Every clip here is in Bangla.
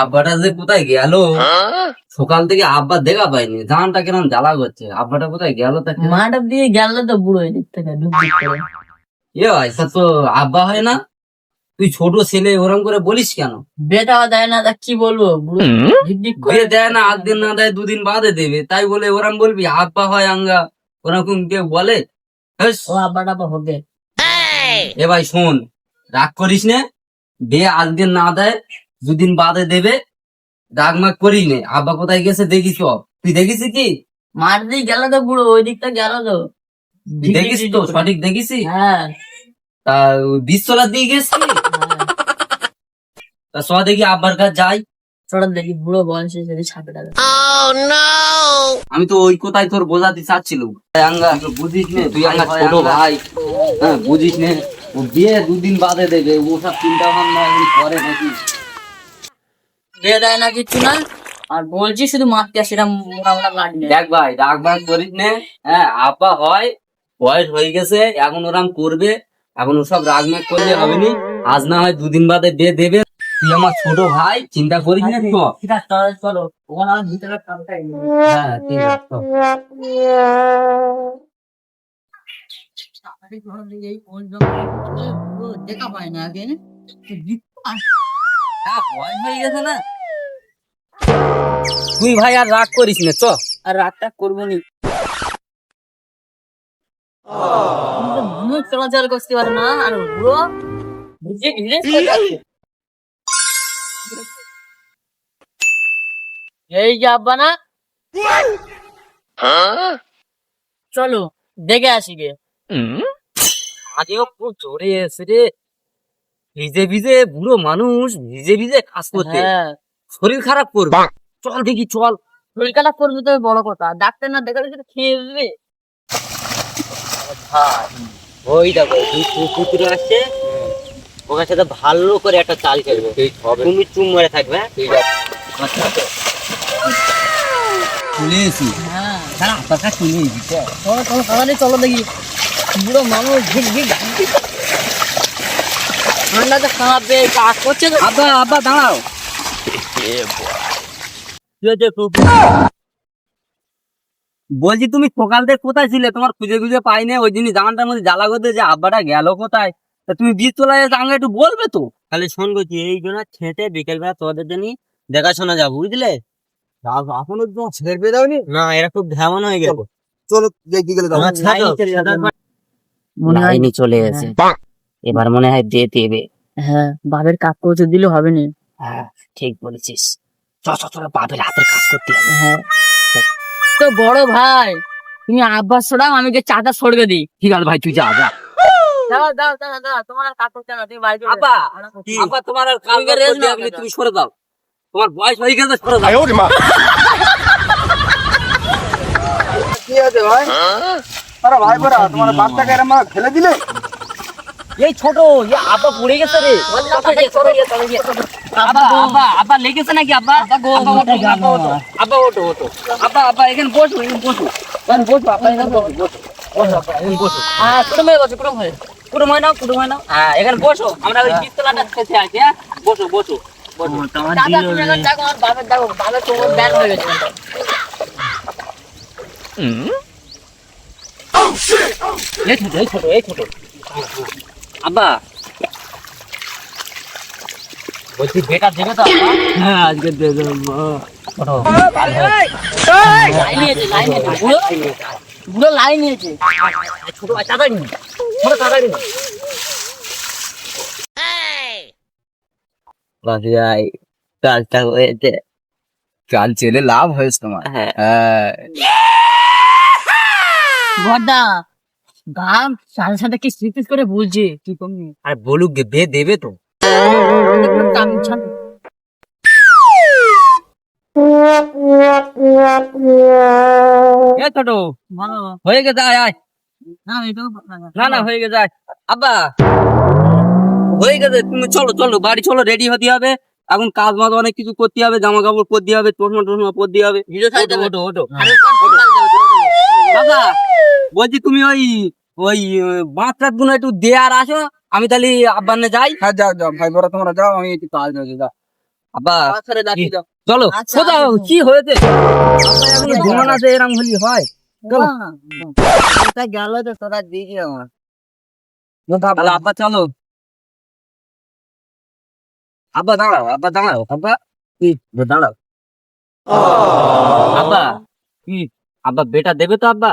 আব্বাটা যে কোথায় গেল? সকাল থেকে আব্বা দেখা পাইনি। জানটা কেমন জ্বালা করছে? আব্বাটা কোথায় গেল তা মাঠে দিয়ে গেল তো বুড়ো এদিক থেকে এ ভাই তা তো আব্বা হয় না? তুই ছোট ছেলে ওরম করে বলিস কেন? বেটা দেয় না তা কি বলব? বিয়ে দেয় না আট দিন না দেয় দুদিন বাদে দেবে। তাই বলে ওরম বলবি আব্বা হয় আঙ্গা। ওরকম কেউ বলে? ও আব্বা টাব্বা হবে। এ ভাই শোন রাগ করিস নে। বিয়ে আট দিন না দেয় দুদিন বাদে দেবে। রাগ মাগ করিস নে। আব্বা কোথায় গেছে দেখিস তুই দেখিস কি? মাঠ দিয়ে গেল তো বুড়ো ওই দিকটা গেল তো। দেখিস তো? সঠিক দেখিস? হ্যাঁ। তা বিশ্বলার দিয়ে হ্যাঁ। তা স দেখি আব্বার কাছে যাই। ছোট দেখি বুড়ো বয়সে যদি ছাপে টাকা আমি তো ওই কোথায় তোর বোঝাতে চাচ্ছিলাম। আঙ্গা। বুঝিস নে তুই আঙ্গা ছোট ভাই। হ্যাঁ বুঝিস নে। ও বিয়ে দুদিন বাদে দেবে। ও সব চিন্তা ভাবনা করে নাকি? দিয়ে দেয় না কিছু না। আর বলছি শুধু মারতে আসে মোটা দেখ ভাই রাগ ভাগ করিস নে। হ্যাঁ আপা হয় বয়স হয়ে গেছে এখন ওরাম করবে। এখন ওসব রাগ মেঘ করলে হবে নি। আজ না হয় দুদিন বাদে বিয়ে দেবে। তুই আমার ছোট ভাই চিন্তা করিস না তো ঠিক আছে চলো চলো। ওখানে আমার ভিতরে কামটা হ্যাঁ ঠিক আছে চল। এই কোন জঙ্গলে দেখা পায় না আগে হ্যাঁ, হয়ে গেছে না। তুই ভাই আর রাগ করিস না চ। আর রাতটা করব নি মানুষ চলাচল করতে পারে না আর পুরো ভিজে ভিজে এই যে আব্বা না। চলো দেখে আসি গে। আজও খুব জোরে এসে রে ভিজে ভিজে বুড়ো মানুষ ভিজে ভিজে কাজ করতে। হ্যাঁ। শরীর খারাপ করবে। চল দেখি চল। শরীর খারাপ করবে তো বড় কথা। ডাক্তার না দেখালে সেটা খেয়ে দেবে ওই দেখো কুকুর আসছে ওখানে সাথে ভালো করে একটা চাল খেলবে। তুমি চুম মেরে থাকবে হ্যাঁ? চলে এসি হ্যাঁ দাঁড়া আপনার চলে এসি চলো চলো তাড়াতাড়ি চলো দেখি। বুড়ো মানুষ ঝিক ঝিক ঝিক। ঠান্ডাতে কাঁপবে কাজ করছে আব্বা আব্বা দাঁড়াও। বলছি তুমি সকাল থেকে কোথায় ছিলে? তোমার খুঁজে খুঁজে পাই না ওই জিনিস জামানটার মধ্যে জ্বালা করতে যে আব্বাটা গেল কোথায়? তা তুমি বীজ তোলা যেতে আমাকে একটু বলবে তো? তাহলে শোন করছি এই জন্য ছেটে বিকেলবেলা তোদের জন্য দেখাশোনা যাব বুঝলে? এখনও তো ছেড়ে পেয়ে দাওনি? না এরা খুব ধ্যামন হয়ে গেল। চলো দাও মনে হয় চলে গেছে এবার মনে হয় দিয়ে দেবে হ্যাঁ বাবের কাজ করতে দিলে হবে না। হ্যাঁ ঠিক বলেছিস। চ চ চলো বাপের হাতের কাজ করতে হবে। হ্যাঁ। তো বড় ভাই তুমি আব্বাস ছড়াও আমি গিয়ে চাটা সরবে দিই। ঠিক আছে ভাই তুই যা যা। দাও দাও দাও দাও তোমার আর কাজ করতে না তুমি বাড়ি আব্বা আব্বা তোমার আর কাজ তুমি কি rest করতে হবে না, না? তুমি সরে দাও। তোমার বয়স হয়ে গেছে সরে দাও। কি আছে ভাই? আরে ভাই বড়া তোমার বাচ্চাকে এরম ফেলে দিলে? এই ছোট আব্বা পড়ে গেছে রে। আব্বা আব্বা আব্বা লেগেছে নাকি আব্বা? আব্বা আব্বা ওঠো আব্বা আব্বা আব্বা এখানে বসো এখানে বসো। এখানে বসো আব্বা এখানে বসো। বসো বসো আব্বা এখানে বসো। হ্যাঁ কুটুম হয়ে গেছে কুটুম হয়ে। কুটুম হয় নাও কুটুম হয় নাও। হ্যাঁ এখানে বসো। আমরা ওই বিস্তলাটা খেতে আছি হ্যাঁ? বসো বসো বসো। দাদা তুমি এখন দেখো আমার বাপের দেখো বাপের তোমার ব্যান হয়ে গেছে। এই ছোট এই ছোট এই ছোট। আব্বা বলছি বেটা দেবে তো হ্যাঁ আজকে দিয়ে দেবো। ওঠো। লাইন নিয়েছে ছোট ভাই তাড়াতাড়ি ছোট তাড়াতাড়ি নে। ভাই কাজটা হয়েছে। চাল চেলে লাভ হয়েছে তোমার। হ্যাঁ। হ্যাঁ। বড়দা গাম সাথে সাথে কি স্মৃতি করে বলছে? কি কমনি আর বলুক গে বে দেবে তো। কাম এ ছোট হয়ে গেছে আয় আয়। না না না হয়ে গেছে আব্বা হয়ে গেছে তুমি চলো চলো বাড়ি চলো রেডি হতে হবে। এখন কাজ মাজ অনেক কিছু করতে হবে জামা কাপড় পরতে হবে চশমা টশমা পরতে হবে। দাদা বলছি তুমি ওই ওই টাতগুলো একটু দেয়ার আসো। আমি তাহলে আব্বানে যাই? হ্যাঁ যাও যাও ভাই বড়া তোমরা যাও আমি একটু কাজ রয়েছে যাও। আব্বা চলো আচ্ছা, কোথাও। কি হয়েছে? ঘুমান আছে এরম হলি হয়। চলো। তা গেল তো তোরা দিকে আমার। তাহলে আব্বা। চলো। আব্বা দাঁড়াও আব্বা দাঁড়াও আব্বা। কি? দাঁড়াও। আব্বা কি? আব্বা বেটা দেবে তো আব্বা?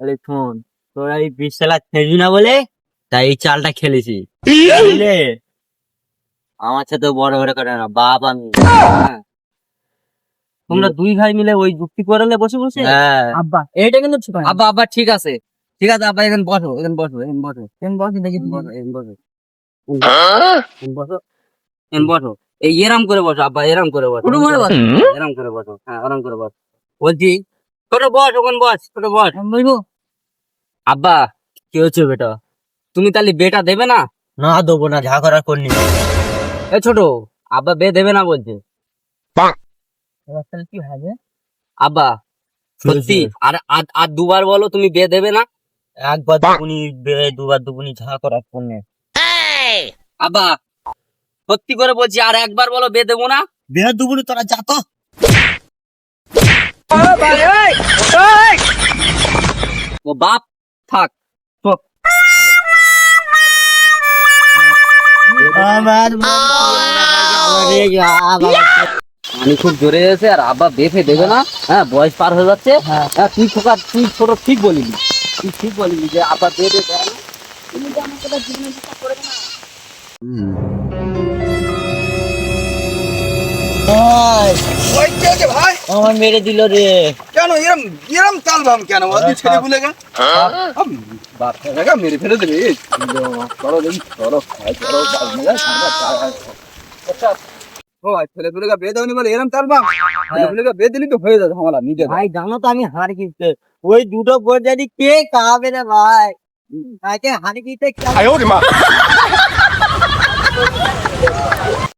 তাহলে শোন তোরা এই বিশ সালা না বলে তাই এই চালটা খেলেছি। বুঝলে আমার সাথে বড় বড় করে না বাপ আমি। হ্যাঁ। তোমরা দুই ভাই মিলে ওই যুক্তি করলে বসে বসে? হ্যাঁ। আব্বা এইটা কিন্তু ঠিক আব্বা আব্বা ঠিক আছে। ঠিক আছে আব্বা এখানে বসো এখানে বসো এখানে বসো। তুমি বল দেখি বসো এখানে বসো এখানে বসো। এখানে বসো। এই এরাম করে বসো আব্বা এরাম করে বসো। এরাম করে বসো হ্যাঁ এরাম করে বসো। বলছি ছোট বস ওখানে বস ছোট বস। আব্বা কি হচ্ছে বেটা? তুমি তাহলে বেটা দেবে না? না দেবো না যা করার করনি এ ছোট আব্বা বে দেবে না বলছে। কি হবে আব্বা সত্যি আর আর- দুবার বলো তুমি বে দেবে না? একবার দুপুনি বে- দুবার দুপুনি যা করার করনি আব্বা সত্যি করে বলছি আর একবার বলো বে দেবো না? বেহার দুপুনি তোরা যা তো। ও বাপ থাক। আমার আমি খুব জোরে এসে আর আব্বা বেফে দেবে না হ্যাঁ বয়স পার হয়ে যাচ্ছে। হ্যাঁ। তুই খোকা তুই ছোট ঠিক বলিনি তুই ঠিক বলিনি যে আব্বা বেফে দেয় না। ওই কে কে ভাই আমার মেরে দিল রে। কেন এরম এরম চাল ভাম কেন? ওই ছেলে গুলে। বাপ মেরে ফেলে দেবে? চলো দেখি চলো চলো ছেলে বলে এরম চাল ভাম ছেলে দিলি তো হয়ে যাবে হামলা নিজে ভাই জানো তো আমি হার কিনতে ওই দুটো বোর যদি কে খাবে রে ভাই? তাকে হার কিনতে